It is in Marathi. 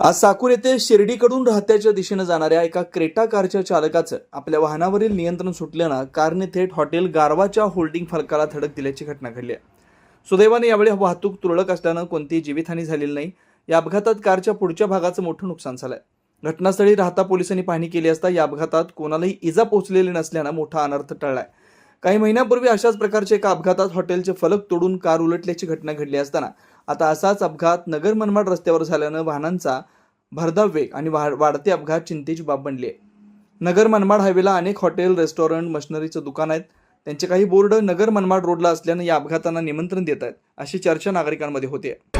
आज साकूर येथे शिर्डीकडून राहत्याच्या दिशेनं जाणाऱ्या एका क्रेटा कारच्या चालकाचं आपल्या वाहनावरील नियंत्रण सुटल्यानं कारने थेट हॉटेल गारवाच्या होल्डिंग फलकाला धडक दिल्याची घटना घडली आहे. सुदैवाने यावेळी वाहतूक तुरळक असल्यानं कोणतीही जीवितहानी झालेली नाही. या अपघातात कारच्या पुढच्या भागाचं मोठं नुकसान झालंय. घटनास्थळी राहता पोलिसांनी पाहणी केली असता या अपघातात कोणालाही इजा पोहोचलेली नसल्यानं मोठा अनर्थ टळलाय. काही महिन्यापूर्वी अशाच प्रकारच्या एका अपघातात हॉटेलचे फलक तोडून कार उलटल्याची घटना घडली असताना आता असाच अपघात नगर मनमाड रस्त्यावर झाल्यानं वाहनांचा भरधाव वेग आणि वाढ- वाढते अपघात चिंतेची बाब बनली आहे. नगर मनमाड हायवेला अनेक हॉटेल रेस्टॉरंट मशनरीचं दुकान आहेत. त्यांचे काही बोर्ड नगर मनमाड रोडला असल्यानं या अपघातांना निमंत्रण देत आहेत अशी चर्चा नागरिकांमध्ये होते.